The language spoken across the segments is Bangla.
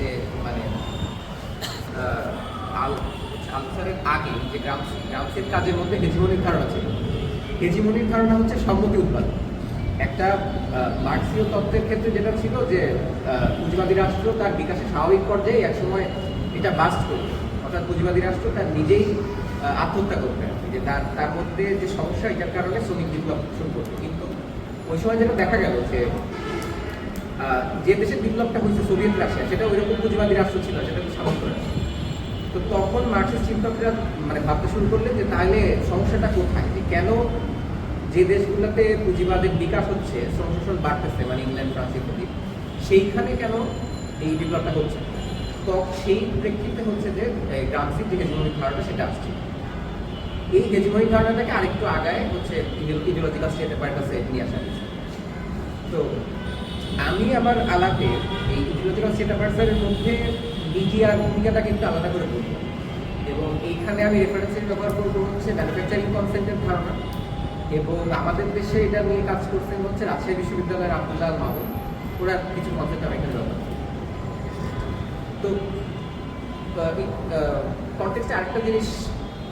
যে মানে আলসারের আগে যে গ্রামসি গ্রামসির কাজের মধ্যে হেজিমনির ধারণা ছিল। হেজিমনির ধারণা হচ্ছে সম্মতি উৎপাদন। একটা মার্ক্সীয় তত্ত্বের ক্ষেত্রে যেটা ছিল যে পুঁজিবাদী রাষ্ট্র তার বিকাশের স্বাভাবিক পর্যায়ে একসময় এটা বাস্ট করবে অর্থাৎ পুঁজিবাদী রাষ্ট্র তার নিজেই আত্মহত্যা করবে যে তার তার মধ্যে যে সমস্যা, এটার কারণে শ্রমিক বিপ্লব শুরু করবে কিন্তু ওই সময় যেটা দেখা গেল যে যে দেশের বিপ্লবটা হয়েছে সোভিয়েত রাশিয়া, সেটা ওইরকম পুঁজিবাদী রাষ্ট্র ছিল, সেটা তো সামর্থ্য রাষ্ট্র তো তখন মার্ক্সিস্ট চিন্তকরা মানে ভাবতে শুরু করলেন যে, তাহলে সমস্যাটা কোথায়? যে কেন যে দেশগুলোতে পুঁজিবাদের বিকাশ হচ্ছে শ্রম শোষণ বাড়তেছে মানে ইংল্যান্ড, ফ্রান্স ইত্যাদি, সেইখানে কেন এই বিপ্লবটা হচ্ছে? তো সেই প্রেক্ষিতে হচ্ছে যে গ্রামসির যে হেজমনিক ধারণা সেটা আসছে। এই হেজমনিক ধারণাটাকে আরেকটু আগায় হচ্ছে ইডিওলজিক্যাল স্টেট কাছে নিয়ে আসা হয়েছে। তো আমি আমার আলাপে এই ইডিওলজিক্যাল স্টেট অ্যাফেয়ার্সের মধ্যে মিডিয়ার ভূমিকাটাকে একটু আলাদা করে বলব এবং এইখানে আমি রেফারেন্সের ব্যবহার করব হচ্ছে ম্যানুফ্যাকচারিং কনসেন্টের ধারণা। এবং আমাদের দেশে এটা নিয়ে কাজ করছেন হচ্ছে রাজশাহী বিশ্ববিদ্যালয়ের আব্দুল্লাহ মাহমুদ। ওরা কিছু কনসেপ্ট আমি এখানে ব্যবহার। তো কন্টেক্সটে আরেকটা জিনিস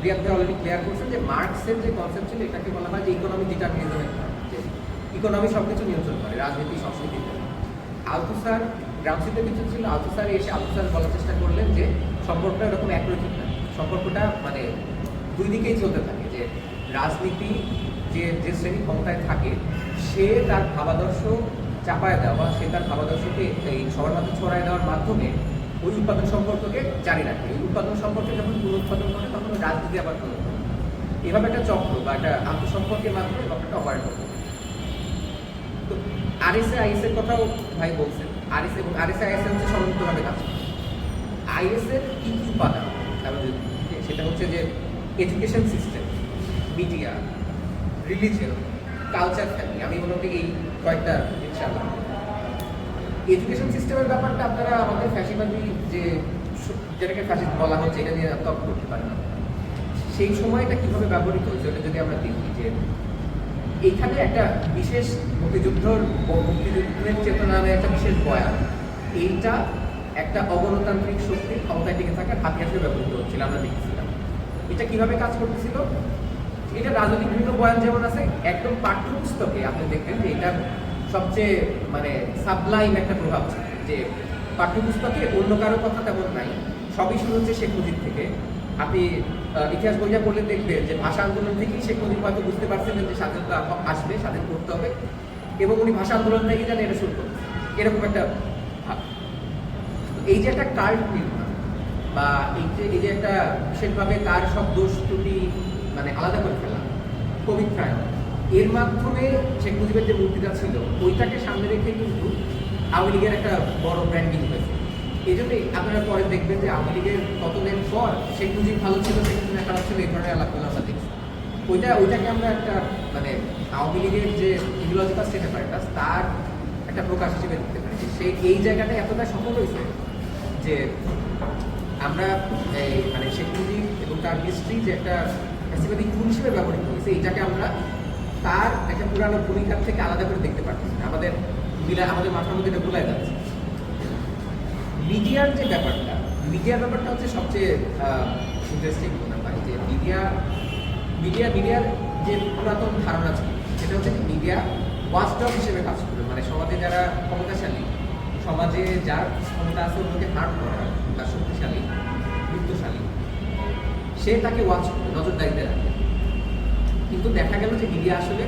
রিয়াদ অলরেডি ক্লিয়ার করছেন যে মার্কসের যে কনসেপ্ট ছিল, এটাকে বলা হয় যে ইকোনমি ডিটারমিনিজমের যে ইকোনমি সব কিছু নিয়ন্ত্রণ করে, রাজনীতি, সংস্কৃতি আলতুসার গ্রামসিতে কিছু ছিল আলতুসার এসে আলতুসার বলার চেষ্টা করলেন যে সম্পর্কটা এরকম একরকম না। সম্পর্কটা মানে দুই দিকেই চলতে থাকে, যে রাজনীতি যে যে শ্রেণি ক্ষমতায় থাকে, সে তার ভাবাদর্শ চাপায় দেওয়া সে তার ভাবাদর্শকে এই সবার মাঝে ছড়ায় দেওয়ার মাধ্যমে ওই উৎপাদন সম্পর্ককে জারি রাখে। ওই উৎপাদন সম্পর্কে যখন পুনরুৎপাদন করে, তখন রাজনীতি আবার করে। এভাবে একটা চক্র বা একটা আন্তঃসম্পর্কের মাধ্যমে ব্যাপারটা অপারেট করে তো আরএসএ আইএস এর কথাও ভাই বলছেন। আরএস এবং আরএসএ আইএস হচ্ছে সমন্বিতভাবে কাজ করে। আইএস এর কি কি উপাদান সেটা হচ্ছে যে education system media religion culture family আমি মোটামুটি এই কয়েকটা আনলাম এডুকেশন সিস্টেমের ব্যাপারটা আপনারা আমাদের ফ্যাসিবাদী যে যেটাকে ফ্যাসিস্ট বলা হচ্ছে, এটা নিয়ে তর্ক করতে পারেন সেই সময়টা কীভাবে ব্যবহৃত হয়েছে, ওটা যদি আমরা দেখি যে এইখানে একটা বিশেষ মুক্তিযুদ্ধর মুক্তিযুদ্ধের চেতনা একটা বিশেষ বয়ান। এইটা একটা অগণতান্ত্রিক শক্তির ক্ষমতায় টিকে থাকার হাতিয়ার হিসেবে ব্যবহৃত হচ্ছিল, আমরা দেখেছিলাম। এটা কীভাবে কাজ করতেছিল? এটা রাজনৈতিক বিভিন্ন বয়ান যেমন আছে, একদম পাঠ্যপুস্তকে আপনি দেখবেন যে এটা সবচেয়ে মানে সাবলাইম একটা প্রভাব যে পাঠ্যপুস্তকে অন্য কারও কথা তেমন নাই, সবই শুরু হচ্ছে শেখ মুজিব থেকে। আপনি ইতিহাস বইটা পড়লে দেখবেন যে ভাষা আন্দোলন থেকেই শেখ মুজিব হয়তো বুঝতে পারছিলেন যে স্বাধীনতা আসবে, স্বাধীন করতে হবে। এবং উনি ভাষা আন্দোলন থেকে জানেন এটা শুরু এরকম একটা এই যে একটা কার্ড নির্মাণ বা এই যে এই যে একটা বিশেষভাবে তার সব দোষ ত্রুটি মানে আলাদা করে ফেলা পবিত্রায়ন এর মাধ্যমে শেখ মুজিবের যে মূর্তিটা ছিল, ওইটাকে সামনে রেখে কিন্তু আওয়ামী লীগের একটা বড় ব্র্যান্ডিং হয়েছে এই জন্যই আপনারা পরে দেখবেন যে আওয়ামী লীগের কতদিন পর শেখ মুজিব ভালো ছিল, শেখ মুজিব খারাপ ছিল, এই ধরনের আলাপগুলো আমরা দেখছি ওইটা, ওইটাকে আমরা একটা মানে আওয়ামী লীগের যে ইডিওলজিক্যাল স্টেট অ্যাপারেটাস তার একটা প্রকাশ হিসেবে দেখতে পারি যে সেই এই জায়গাটা এতটা সফল হয়েছে যে আমরা এই মানে শেখ মুজিব এবং তার হিস্ট্রি যে একটা ফ্যাসিবাদী টুল হিসেবে ব্যবহৃত হয়েছে, এইটাকে আমরা তার একটা পুরানো ভূমিকার থেকে আলাদা করে দেখতে পারতেছি। আমাদের মিলা, আমাদের মাথার মধ্যে এটা ভুলাই যাচ্ছে মিডিয়ার যে ব্যাপারটা, মিডিয়ার ব্যাপারটা হচ্ছে সবচেয়ে ইন্টারেস্টিং মনে হয় যে মিডিয়া মিডিয়া, মিডিয়ার যে পুরাতন ধারণা ছিল, সেটা হচ্ছে মিডিয়া ওয়াচডগ হিসেবে কাজ করবে মানে সমাজে যারা ক্ষমতাশালী, সমাজে যার ক্ষমতা আছে ওগুলোকে হার্ট করা বা শক্তিশালী, বৃত্তশালী, সে তাকে ওয়াচ করবে নজরদারিতে রাখবে কিন্তু দেখা গেল যে মিডিয়া আসলে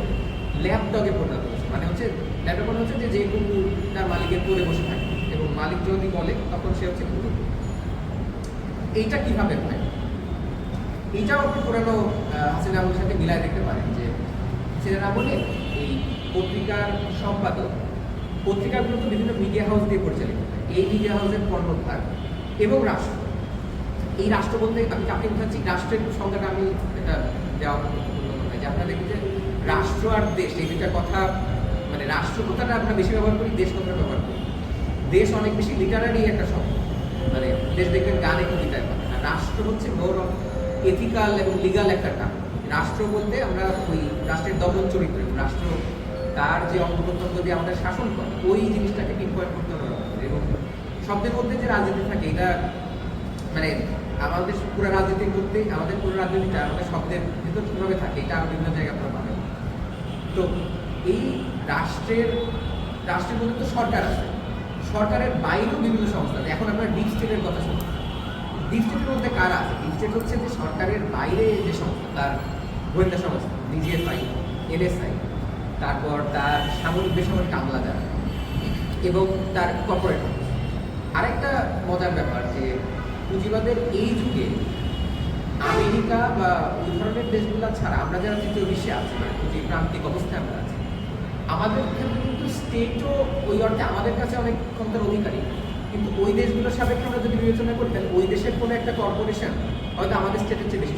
ল্যাপটপে পরিণত হচ্ছে মানে হচ্ছে ল্যাপটপ হচ্ছে যে যে কুকুর তার মালিকের পরে বসে থাকে। এবং মালিক যদি বলে, তখন সে হচ্ছে কুকুর এইটা কীভাবে হয়? এইটাও আপনি পুরানো হাসিনা আমলের সাথে মিলায় দেখতে পারেন যে, হাসিনা আমলে এই পত্রিকার সম্পাদক, পত্রিকাগুলো তো বিভিন্ন মিডিয়া হাউস দিয়ে পরিচালিত এই মিডিয়া হাউসের কর্ণধার এবং রাষ্ট্র। এই রাষ্ট্র বলতে আমি কাকে বোঝাচ্ছি? রাষ্ট্রের সংজ্ঞাটা আমি এটা দেওয়া গুরুত্বপূর্ণ যে আপনারা দেখবেন যে রাষ্ট্র আর দেশ, এই দুইটা কথা মানে রাষ্ট্র কথাটা আমরা বেশি ব্যবহার করি দেশ কথাটা ব্যবহার করি। দেশ অনেক বেশি লিটারারি একটা শব্দ। মানে দেশ দেখবেন গান লিটার আর রাষ্ট্র হচ্ছে মোর এথিক্যাল এবং লিগাল একটা টার্ম রাষ্ট্র বলতে আমরা ওই রাষ্ট্রের দমন চরিত্র রাষ্ট্র তার যে অঙ্গ প্রত্যঙ্গ দিয়ে আমাদের শাসন করে, ওই জিনিসটাকে পিন পয়েন্ট করতে হবে এবং শব্দের মধ্যে যে রাজনীতি থাকে, এটা মানে আমাদের পুরো রাজনীতি করতে আমাদের পুরো রাজনীতিটা আমাদের শব্দের ভিতর কীভাবে থাকে, এটা বিভিন্ন জায়গায় আপনারা পাবেন। তো এই রাষ্ট্রের রাষ্ট্রের মধ্যে তো সরকার আছে। সরকারের বাইরেও বিভিন্ন সংস্থা এখন আপনারা ডিপ স্টেটের কথা শুনুন ডিপ স্টেটের মধ্যে কারা আছে? ডিপ স্টেট হচ্ছে যে সরকারের বাইরে যে সংস্থা, তার গোয়েন্দা সংস্থা ডিজিএফআই এনএসআই তারপর তার সামরিক, বেসামরিক আমলা যারা এবং তার কর্পোরেট আরেকটা মজার ব্যাপার যে পুঁজিবাদের এই যুগে আমেরিকা বা ওই ধরনের দেশগুলো ছাড়া আমরা যারা তৃতীয় বিশ্বে আছি মানে পুঁজি প্রান্তিক অবস্থায় আমরা আছি, আমাদের ক্ষেত্রে স্টেটও ওই অর্থে আমাদের কাছে অনেক ক্ষমতার অধিকারী। কিন্তু ওই দেশগুলোর সাপেক্ষে আমরা যদি বিবেচনা করি, তাহলে ওই দেশের কোনো একটা কর্পোরেশন হয়তো আমাদের স্টেটের চেয়ে বেশি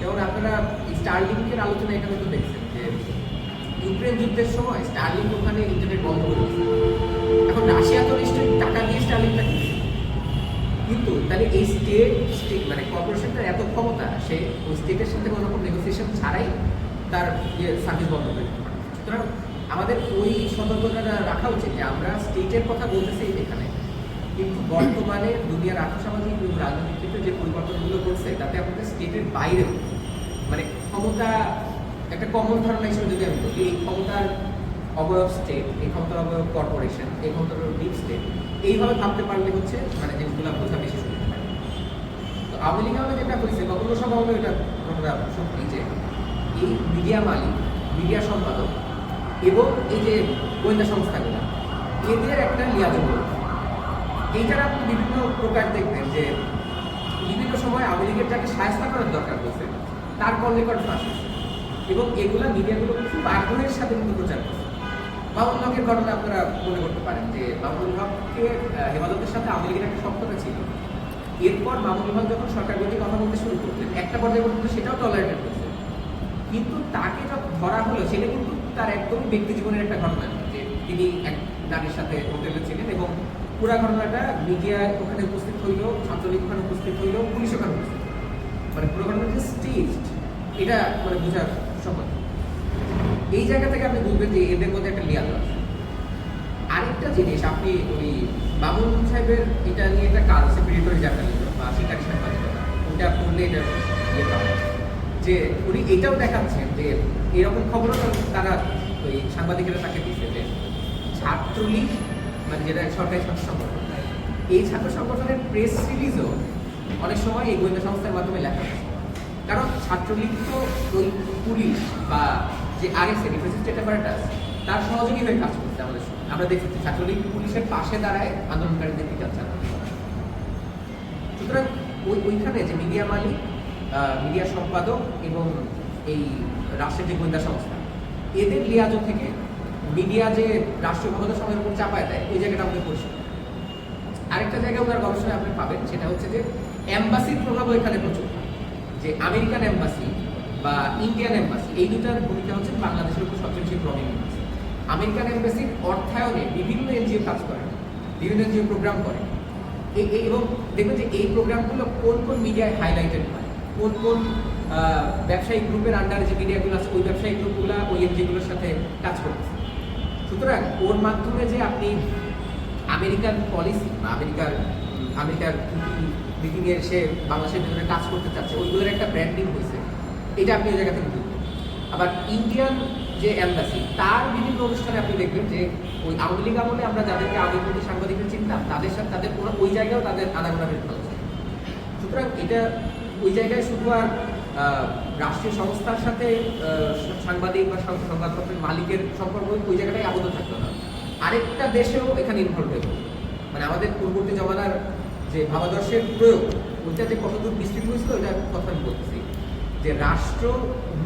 যেমন আপনারা স্টারলিংকের আলোচনা এখানে তো দেখছেন যে ইউক্রেন যুদ্ধের সময় স্টারলিংক ওখানে ইন্টারনেট বন্ধ করে এখন রাশিয়া তো নিশ্চয়ই টাকা দিয়ে স্টারলিংকটা কিনছে। কিন্তু তাহলে এই স্টেট স্টেট মানে কর্পোরেশনটার এত ক্ষমতা, সে ওই স্টেটের সাথে কোনো রকম নেগোসিয়েশন ছাড়াই তার ইয়ে সার্ভিস বন্ধ করে দিতে পারে। সুতরাং আমাদের ওই সতর্কতাটা রাখা উচিত যে আমরা স্টেটের কথা বলতেছি এখানে কিন্তু বর্তমানে দুনিয়ার আর্থসামাজিক এবং রাজনৈতিক ক্ষেত্রে যে পরিবর্তনগুলো করছে তাতে আমাদের স্টেটের বাইরেও মানে ক্ষমতা, একটা কমন ধারণা হিসেবে যদি আমি বলি, এই ক্ষমতার অবয়ব স্টেট এই ক্ষমতার অবয়ব কর্পোরেশন এই ক্ষমতার ডিপ স্টেট এইভাবে ভাবতে পারলে হচ্ছে মানে জিনিসগুলো বোঝা বেশি সুবিধা হয় তো আওয়ামী লীগ আমাদের যেটা করেছে বা অন্য হলো এটা আমরা সত্যি যে এই মিডিয়া মালিক মিডিয়া সম্পাদক এবং এই যে গোয়েন্দা সংস্থাগুলো, এদের একটা লিয়াজ এইটার আপনি বিভিন্ন প্রকার দেখবেন যে বিভিন্ন সময় আওয়ামী লীগের যাকে সায়স্তা করার দরকার হয়েছে, তার কল রেকর্ড ফাঁস। এবং এগুলা মিডিয়াগুলো খুব আগ্রহের সাথে কিন্তু প্রচার করছে। মামুন হকের ঘটনা আপনারা মনে করতে পারেন যে মামুন হককে হেফাজতের সাথে আওয়ামী লীগের একটা সম্পর্ক ছিল। এরপর মামুন হক যখন সরকার বিরোধী কথা বলতে শুরু করলেন, একটা পর্যায়ে পর্যন্ত সেটাও টলারেটেড করছে কিন্তু তাকে যখন ধরা হলো, সেটা কিন্তু তার একদমই ব্যক্তি জীবনের একটা ঘটনা, যে তিনি এক নারীর সাথে হোটেলে ছিলেন এবং পুরা ঘটনাটা মিডিয়ায় ওখানে উপস্থিত হইল, ছাত্রলীগ ওখানে উপস্থিত হইল, পুলিশ ওখানে উপস্থিত মানে পুরো ঘটনাটা স্টেজড এটা মানে বোঝার সহজ এই জায়গা থেকে আপনি বুঝবেন যে এদের মধ্যে একটা লিয়াজ আছে। আরেকটা জিনিস, আপনি ওই বাবুল সাহেবের এটা নিয়ে একটা কাজ আছে প্রিডেটরি জার্নালিজম বা শিকারী সাংবাদিকতা ওটা পড়লে এটা ইয়ে পাবেন যে উনি এটাও দেখাচ্ছেন যে এরকম খবরও তারা ওই সাংবাদিকেরা তাকে দিচ্ছে যে ছাত্রলীগ মানে যেটা সরকারি ছাত্র সংগঠন, এই ছাত্র সংগঠনের প্রেস রিলিজও অনেক সময় এই গোয়েন্দা সংস্থার মাধ্যমে লেখা হয় কারণ ছাত্রলীগ তো ওই পুলিশ বা যে আরএসএ ডিফেন্স স্টেট অ্যাপারেটাস তার সহযোগী হয়ে কাজ করছে আমাদের সঙ্গে। আমরা দেখেছি ছাত্রলীগ পুলিশের পাশে দাঁড়ায় আন্দোলনকারীদের বিচার চালাচ্ছে। সুতরাং ওই ওইখানে যে মিডিয়া মালিক মিডিয়া সম্পাদক এবং এই রাষ্ট্রের যে গোয়েন্দা সংস্থা। এদের লিয়াজো থেকে মিডিয়া যে রাষ্ট্রীয় ক্ষমতা সময়ের উপর চাপায় দেয় ওই জায়গাটা আমাদের পরিষ্কার। আরেকটা জায়গা ওনার গবেষণায় আপনি পাবেন, সেটা হচ্ছে যে অ্যাম্বাসির প্রভাবও এখানে প্রচুর। যে আমেরিকান অ্যাম্বাসি বা ইন্ডিয়ান এম্বাসি এই দুটার ভূমিকা হচ্ছে বাংলাদেশের উপর সবচেয়ে বেশি প্রমিনেন্স আমেরিকান এম্বাসির অর্থায়নে বিভিন্ন এনজিও কাজ করে, বিভিন্ন এনজিও প্রোগ্রাম করে। এই এই- এবং দেখবেন যে এই প্রোগ্রামগুলো কোন কোন মিডিয়ায় হাইলাইটেড হয়? কোন কোন ব্যবসায়িক গ্রুপের আন্ডারে যে মিডিয়াগুলো আছে, ওই ব্যবসায়িক গ্রুপগুলো ওই এনজিওগুলোর সাথে কাজ করতেছে। সুতরাং ওর মাধ্যমে যে আপনি আমেরিকান পলিসি বা আমেরিকার আমেরিকার মিটিং এর সে বাংলাদেশের ভিতরে কাজ করতে চাচ্ছে, ওইগুলোর একটা ব্র্যান্ডিং হয়েছে, এটা আপনি ওই জায়গা থেকে আবার ইন্ডিয়ান যে অ্যাম্বাসি তার বিভিন্ন অনুষ্ঠানে আপনি দেখবেন যে ওই আওয়ামী লীগ আমলে আমরা যাদেরকে আওয়ামী লীগের সাংবাদিকদের চিনতাম, তাদের সাথে, তাদের ওই জায়গায়ও তাদের আনাগোনা করা হচ্ছে। সুতরাং এটা ওই জায়গায় শুধু আর রাষ্ট্রীয় সংস্থার সাথে সাংবাদিক বা সংবাদপত্রের মালিকের সম্পর্ক ওই জায়গাটাই আবদ্ধ থাকতো না আরেকটা দেশেও এখানে ইনভলভ হয়ে মানে আমাদের পূর্ববর্তী জমানার যে ভাবাদর্শের প্রয়োগ, ওইটা যে কতদূর বিস্তৃত হয়েছিল, ওইটা কথা আমি বলতেছি। যে রাষ্ট্র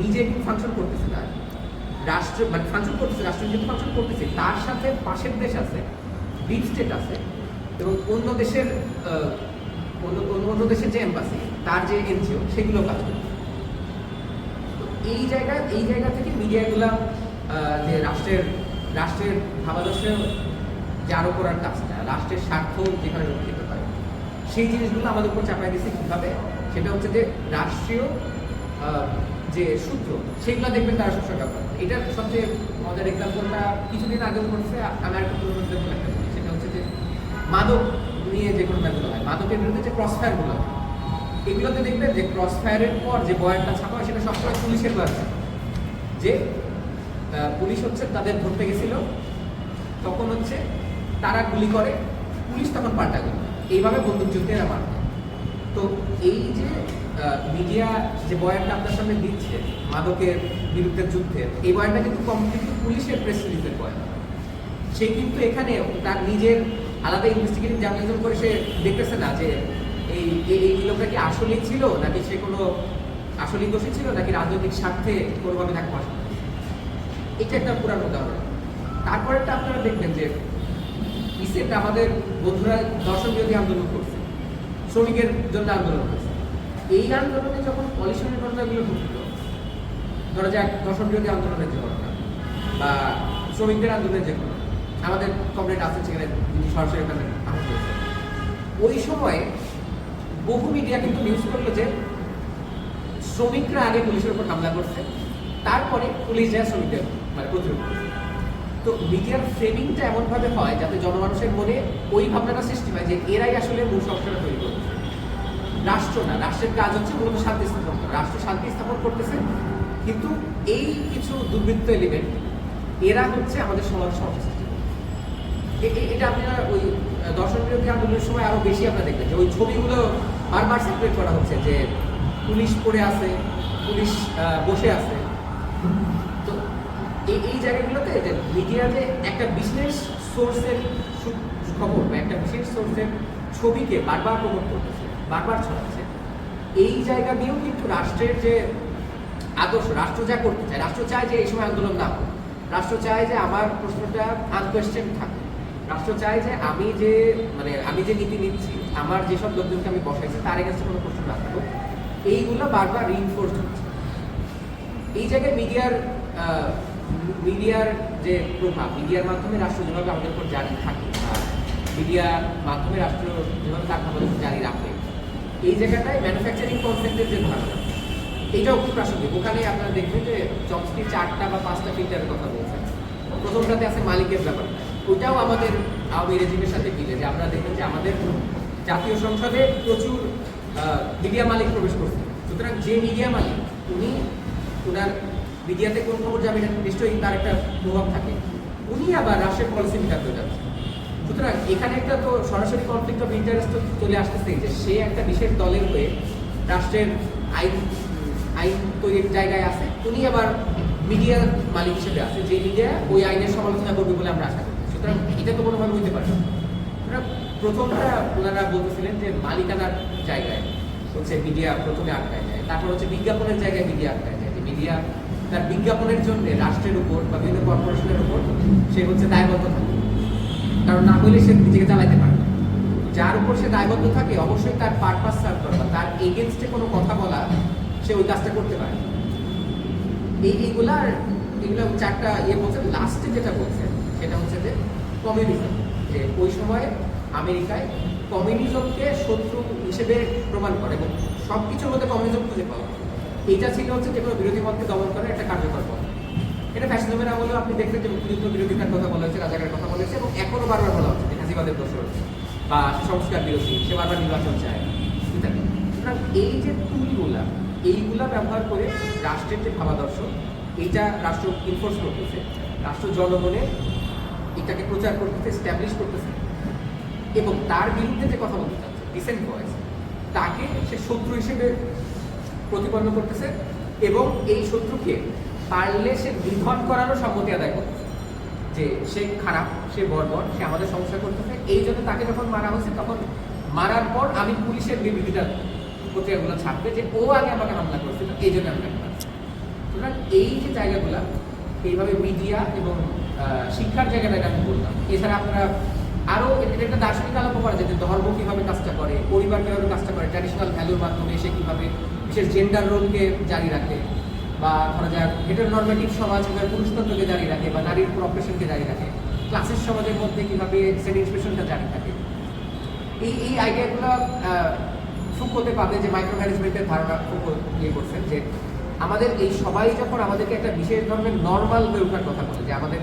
নিজে ফাংশন করতেছে না। রাষ্ট্র মানে ফাংশন করতেছে, রাষ্ট্র যেহেতু ফাংশন করতেছে, তার সাথে পাশের দেশ আছে ডিপ স্টেট আছে, এবং অন্য দেশের অন্য অন্য দেশের যে এম্বাসি তার যে এনজিও সেগুলো কাজ করছে তো এই জায়গা এই জায়গা থেকে মিডিয়াগুলা যে রাষ্ট্রের রাষ্ট্রের ভাবাদর্শে আরও করার কাজটা, রাষ্ট্রের স্বার্থ যেখানে রক্ষিত হয়, সেই জিনিসগুলো আমাদের উপর চাপাই দিচ্ছে কীভাবে? সেটা হচ্ছে যে রাষ্ট্রীয় যে সূত্র, সেগুলো দেখবেন তারা সবসময় ব্যবহার করে। এটার সবচেয়ে মজার এক্সাম্পলটা কিছুদিন আগে ঘটছে, আমি আরেকটা পুরোনো একটা সেটা হচ্ছে যে মাদক নিয়ে যে কোনো ম্যাচগুলো হয়, মাদকের বিরুদ্ধে যে ক্রস ফায়ারগুলো হয় এগুলোতে দেখবেন যে ক্রস ফায়ারের পর যে বয়ানটা ছাপা সেটা সবসময় পুলিশের বয়ান যে পুলিশ হচ্ছে তাদের ধরতে গেছিল, তখন হচ্ছে তারা গুলি করে, পুলিশ তখন পাল্টা গুলি করে। এইভাবে বন্দুক যুদ্ধে এরা মারত। তো এই যে মিডিয়া যে বয়ানটা আপনার সামনে দিচ্ছে, মাদকের বিরুদ্ধে যুদ্ধের এই বয়ানটা কিন্তু কমপ্লিটলি পুলিশের প্রেস রিলিজের বয়ান। সে কিন্তু এখানে তার নিজের আলাদা ইনভেস্টিগেটিভ জার্নালিজম করে সে দেখতেছে না যে এই এই লোকটা কি আসলেই ছিল? নাকি সে কোনো আসলেই দোষী ছিল? নাকি রাজনৈতিক স্বার্থে কোনোভাবে তাকে ফাঁস এটা একটা পুরানো উদাহরণ। তারপরেরটা আপনারা দেখবেন যে রিসেন্ট আমাদের বন্ধুরা দর্শন বিরোধী আন্দোলন করছে, শ্রমিকের জন্য আন্দোলন করছে। এই আন্দোলনে যখন পলিশনের ঘটনাগুলো ঘটলো ধরা যাক দর্শন বিরোধী আন্দোলনের যে ঘটনা বা শ্রমিকদের আন্দোলনের যে ঘটনা, আমাদের কমরেড আছেন সেখানে যিনি সরাসরি ওখানে ওই সময়ে বহু মিডিয়া কিন্তু নিউজ করল যে শ্রমিকরা আগে পুলিশের উপর হামলা করছে, তারপরে পুলিশ যায় শ্রমিকদের মানে প্রতিরোধ করছে। তো মিডিয়ার ফ্রেমিংটা এমনভাবে হয় যাতে জনমানুষের মনে ওই ভাবনাটা সৃষ্টি হয় যে এরাই আসলে মূল সমস্যাটা তৈরি করছে। রাষ্ট্র না, রাষ্ট্রের কাজ হচ্ছে মূলত শান্তি স্থাপন করা। রাষ্ট্র শান্তি স্থাপন করতেছে, কিন্তু এই কিছু দুর্বৃত্ত এলিমেন্ট এরা হচ্ছে আমাদের সমাজ সমস্যা এটা আপনারা ওই দর্শন বিরোধী আন্দোলনের সময় আরও বেশি আপনারা দেখবেন যে ওই ছবিগুলো বারবার সেপারেট করা হচ্ছে যে পুলিশ পড়ে আছে, পুলিশ বসে আছে। তো এই এই জায়গাগুলোতে যে মিডিয়া যে একটা বিশেষ সোর্সের খবর বা একটা বিশেষ সোর্সের ছবিকে বারবার প্রমোট করতেছে, বারবার ছড়াচ্ছে। এই জায়গা দিয়েও কিন্তু রাষ্ট্রের যে আদর্শ, রাষ্ট্র যা করতে চায়, রাষ্ট্র চায় যে এই সময় আন্দোলন না হোক, রাষ্ট্র চায় যে আমার প্রশ্নটা আনকোয়েশ্চেন থাকে রাষ্ট্র চায় যে আমি যে মানে আমি যে নীতি নিচ্ছি, আমার যেসব লোকজনকে আমি বসাইছি, তার এগেন্সে কোনো প্রশ্ন না থাকুক। এইগুলো বারবার রিইনফোর্স হচ্ছে। এই জায়গায় মিডিয়ার মিডিয়ার যে প্রভাব, মিডিয়ার মাধ্যমে রাষ্ট্র যেভাবে আমাদের উপর জারি থাকে মিডিয়ার মাধ্যমে রাষ্ট্র যেভাবে তার উপর জারি রাখে, এই জায়গাটায় ম্যানুফ্যাকচারিং কনসেপ্টের যে ধারণা, এটাও খুব প্রাসঙ্গিক। ওখানে আপনারা দেখবেন যে চমস্কি চারটা বা পাঁচটা ফিল্টারের কথা বলছেন। প্রথমটাতে আছে মালিকের ব্যাপারটা। ওইটাও আমাদের আওয়ামী রেজিমের সাথে মিলে যে আমরা দেখবেন যে আমাদের জাতীয় সংসদে প্রচুর মিডিয়া মালিক প্রবেশ করছে। সুতরাং যে মিডিয়া মালিক, উনি ওনার মিডিয়াতে কোন খবর যাবে এটা নিশ্চয়ই তার একটা প্রভাব থাকে। উনি আবার রাষ্ট্রের পলিসি হয়ে যাচ্ছে। সুতরাং এখানে একটা তো সরাসরি কনফ্লিক্ট অফ ইন্টারেস্ট তো চলে আসতেছে যে সে একটা বিশেষ দলের হয়ে রাষ্ট্রের আইন আইন তৈরির জায়গায় আছে। উনি আবার মিডিয়ার মালিক হিসেবে আছে। যে মিডিয়া ওই আইনের সমালোচনা করবে বলে আমরা আশা করি। সুতরাং এটা তো কোনোভাবে হইতে পারে না। প্রথমটা ওনারা বলতেছিলেন যে মালিকানার জায়গায় হচ্ছে মিডিয়া প্রথমে আটকায় যায় তারপর হচ্ছে বিজ্ঞাপনের জায়গায় মিডিয়া আটকায় যায় যে মিডিয়া তার বিজ্ঞাপনের জন্য রাষ্ট্রের উপর বা বিভিন্ন কর্পোরেশনের উপর সে হচ্ছে দায়বদ্ধ থাকে। কারণ না হলে সে নিজেকে চালাইতে পারে যার উপর সে দায়বদ্ধ থাকে, অবশ্যই তার পারপাস সার্ভ বা তার এগেনস্টে কোনো কথা বলা সে ওই কাজটা করতে পারে এই এইগুলার এগুলো চারটা ইয়ে বলছেন লাস্টে যেটা বলছেন, সেটা হচ্ছে যে কমিউনিজম যে ওই সময় আমেরিকায় কমিউনিজমকে শত্রু হিসেবে প্রমাণ করে এবং সব কিছুর মধ্যে কমিউনিজম খুঁজে পাওয়া। এইটা ছিল হচ্ছে যে কোনো বিরোধী মতকে দমন করার একটা কার্যকর পথ। এটা ফ্যাশনিজমের আমলেও আপনি দেখবেন যে মুক্তিযুদ্ধ বিরোধিতার কথা বলা হয়েছে, রাজাকারের কথা বলা হয়েছে এবং এখনও বারবার বলা হচ্ছে যে হাসিবাদের দোষর বা সংস্কার বিরোধী, সে বারবার নির্বাচন চায়। ইত্যাদি। সুতরাং এই যে টুলগুলা, এইগুলা ব্যবহার করে রাষ্ট্রের যে ভাবাদর্শ, এটা রাষ্ট্র ইনফোর্স করতেছে। রাষ্ট্র জনগণে এটাকে প্রচার করতেছে স্ট্যাবলিশ করতেছে। এবং তার বিরুদ্ধে যে কথা বলতে চাচ্ছে ডিসেন্ট ভয়েস তাকে সে শত্রু হিসেবে প্রতিপন্ন করতেছে এবং এই শত্রুকে পারলে সে নিধন করারও সম্মতি আদায় করতেছে। যে সে খারাপ, সে বর্বর, সে আমাদের সমস্যা করতেছে। এই জন্য তাকে যখন মারা হয়েছে, তখন মারার পর আমি পুলিশের বিবৃতিটা পত্রিকাগুলো ছাপবে যে ও আগে আমাকে হামলা করছিল, এই জন্য আমি সুতরাং এই যে জায়গাগুলা, এইভাবে মিডিয়া এবং শিক্ষার জায়গাটা আমি বললাম। এছাড়া আপনারা আরও এটা একটা দার্শনিক আলোপ করা যায় যে ধর্ম কীভাবে কাজটা করে, পরিবার কীভাবে কাজটা করে ট্র্যাডিশনাল ভ্যালুর মাধ্যমে সে কীভাবে বিশেষ জেন্ডার রোলকে জারি রাখে, বা ধরা যাক হেটারনর্মেটিভ সমাজ কীভাবে পুরুষতন্ত্রকে জারি রাখে, বা নারীর প্রফেশনকে জারি রাখে ক্লাসের সমাজের মধ্যে কীভাবে ইন্সপিরেশনটা জারি থাকে। এই এই আইডিয়াগুলো ফুকোতে পাবে যে মাইক্রো ম্যানেজমেন্টের ধারণা ফুকো ইয়ে করছেন যে আমাদের এই সবাই যখন আমাদেরকে একটা বিশেষ ধরনের নর্মাল হয়ে ওঠার কথা বলে, যে আমাদের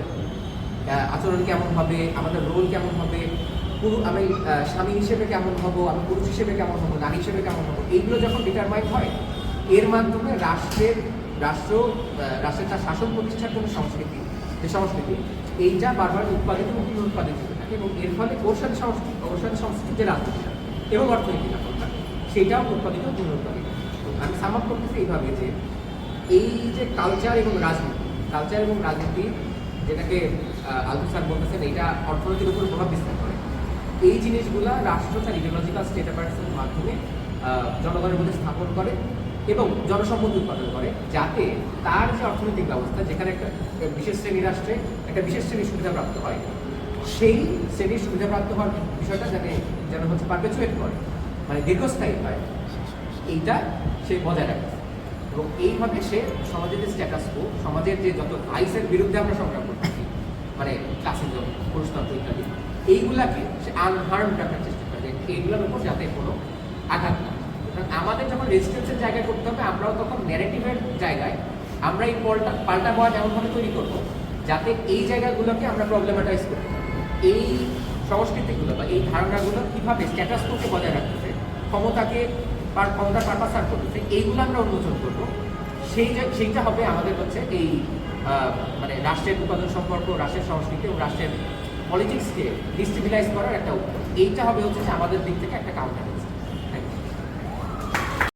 আচরণ কেমন হবে, আমাদের রোল কেমন হবে, পুরু আমি স্বামী হিসেবে কেমন হব, আমি পুরুষ হিসেবে কেমন হব, নারী হিসেবে কেমন হব, এইগুলো যখন ডিটারমাইন হয়, এর মাধ্যমে রাষ্ট্রের রাষ্ট্র রাষ্ট্রের তার শাসন প্রতিষ্ঠার জন্য সংস্কৃতি, যে সংস্কৃতি, এইটা বারবার উৎপাদিত এবং পুনরুৎপাদিত হতে থাকে এবং এর ফলে ওর সংস্কৃতি ওর সাথে সংস্কৃতি যে রাজনীতিটা এবং অর্থনীতি ব্যাপারটা সেটাও উৎপাদিত পুনরুৎপাদিত আমি সাম আপ করতেছি এইভাবে যে, এই যে কালচার এবং রাজনীতি কালচার এবং রাজনীতি, যেটাকে আলতু স্যার বলতেছেন এটা অর্থনীতির উপর প্রভাব বিস্তার করে। এই জিনিসগুলা রাষ্ট্র তার ইডিওলজিক্যাল স্টেট অ্যাপার্টসের মাধ্যমে জনগণের মধ্যে স্থাপন করে এবং জনসম্পদ উৎপাদন করে, যাতে তার যে অর্থনৈতিক ব্যবস্থা, যেখানে একটা বিশেষ শ্রেণি রাষ্ট্রে একটা বিশেষ শ্রেণির সুবিধাপ্রাপ্ত হয়, সেই শ্রেণির সুবিধাপ্রাপ্ত হওয়ার বিষয়টা যাতে যেন হচ্ছে পারপেচুয়েট করে মানে দীর্ঘস্থায়ী হয়, এইটা সে বজায় রাখে। এবং এইভাবে সে সমাজের যে স্ট্যাটাস কো সমাজের যে যত ভাইসের বিরুদ্ধে আমরা সংগ্রাম করতেছি মানে ক্লাসিজম পুরুষতন্ত্র ইত্যাদি, এইগুলাকে সে আনহার্ম রাখার চেষ্টা করে। এইগুলোর উপর যাতে কোনো আঘাত না আমাদের যখন রেজিস্ট্যান্সের জায়গায় করতে হবে, আমরাও তখন ন্যারেটিভের জায়গায় আমরা এই পাল্টা পাল্টা বয়ান এমনভাবে তৈরি করব, যাতে এই জায়গাগুলোকে আমরা প্রবলেমাটাইজ পারি। এই সংস্কৃতিগুলো বা এই ধারণাগুলো কীভাবে স্ট্যাটাস কোকে বজায় রাখতেছে, ক্ষমতাকে ক্ষমতার পারপাস সার্ভ করতেছে, এইগুলো আমরা উন্মোচন করব। সেই সেইটা হবে আমাদের হচ্ছে এই রাষ্ট্রের উৎপাদন সম্পর্ক, রাষ্ট্রের সংস্কৃতি এবং রাষ্ট্রের পলিটিক্সকে ডিস্টিবিলাইজ করার একটা এইটা হবে হচ্ছে আমাদের দিক থেকে একটা কাউন্টার